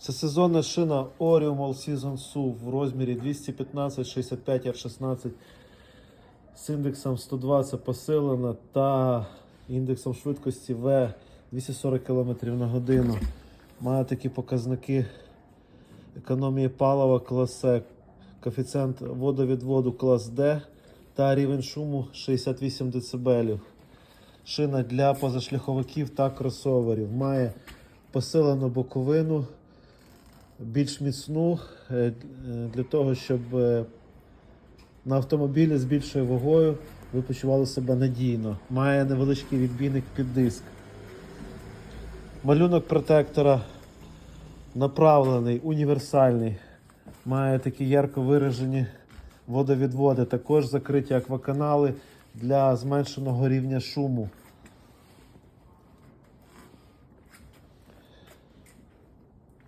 Це сезонна шина Orium All Season SUV в розмірі 215 65 R16 з індексом 120 посилена та індексом швидкості V 240 км на годину. Має такі показники економії палива клас С, коефіцієнт водовідводу клас D та рівень шуму 68 дБ. Шина для позашляховиків та кросоверів. Має посилену боковину, більш міцну е, е, для того, щоб е, на автомобілі з більшою вагою ви почували себе надійно. Має невеличкий відбійник під диск. Малюнок протектора направлений, універсальний. Має такі ярко виражені водовідводи, також закриті акваканали для зменшеного рівня шуму.